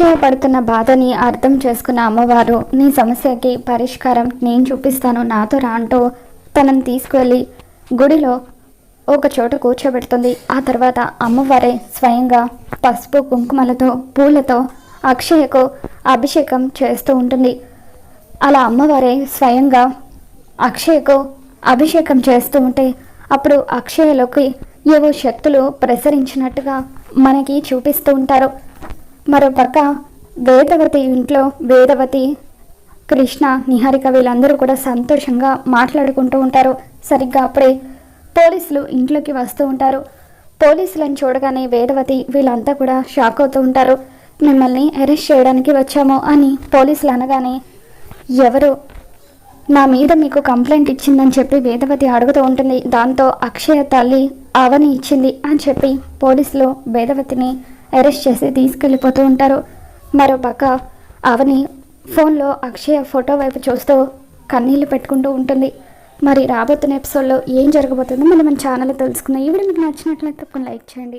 అక్షయ పడుతున్న బాధని అర్థం చేసుకున్న అమ్మవారు నీ సమస్యకి పరిష్కారం నేను చూపిస్తాను నాతో రా అంటూ తనని తీసుకువెళ్ళి గుడిలో ఒక చోట కూర్చోబెడుతుంది. ఆ తర్వాత అమ్మవారే స్వయంగా పసుపు కుంకుమలతో పూలతో అక్షయకు అభిషేకం చేస్తూ ఉంటుంది. అలా అమ్మవారే స్వయంగా అక్షయకు అభిషేకం చేస్తూ ఉంటే అప్పుడు అక్షయలోకి ఏవో శక్తులు ప్రసరించినట్టుగా మనకి చూపిస్తూ ఉంటారు. మరోపక్క వేదవతి ఇంట్లో వేదవతి కృష్ణ నిహారిక వీళ్ళందరూ కూడా సంతోషంగా మాట్లాడుకుంటూ ఉంటారు. సరిగ్గా అప్పుడే పోలీసులు ఇంట్లోకి వస్తూ ఉంటారు. పోలీసులను చూడగానే వేదవతి వీళ్ళంతా కూడా షాక్ అవుతూ ఉంటారు. మిమ్మల్ని అరెస్ట్ చేయడానికి వచ్చాము అని పోలీసులు అనగానే ఎవరు? నా మీద మీకు కంప్లైంట్ ఇచ్చిందని చెప్పి వేదవతి అడుగుతూ ఉంటుంది. దాంతో అక్షయ తల్లి అవని ఇచ్చింది అని చెప్పి పోలీసులు వేదవతిని అరెస్ట్ చేసి తీసుకెళ్ళిపోతూ ఉంటారు. మరోపక్క అవని ఫోన్లో అక్షయ ఫోటో వైపు చూస్తూ కన్నీళ్ళు పెట్టుకుంటూ ఉంటుంది. మరి రాబోతున్న ఎపిసోడ్లో ఏం జరగబోతుందో మనం మన ఛానల్లో తెలుసుకుందాం. ఈ వీడియో మీకు నచ్చినట్లయితే తప్పకుండా లైక్ చేయండి.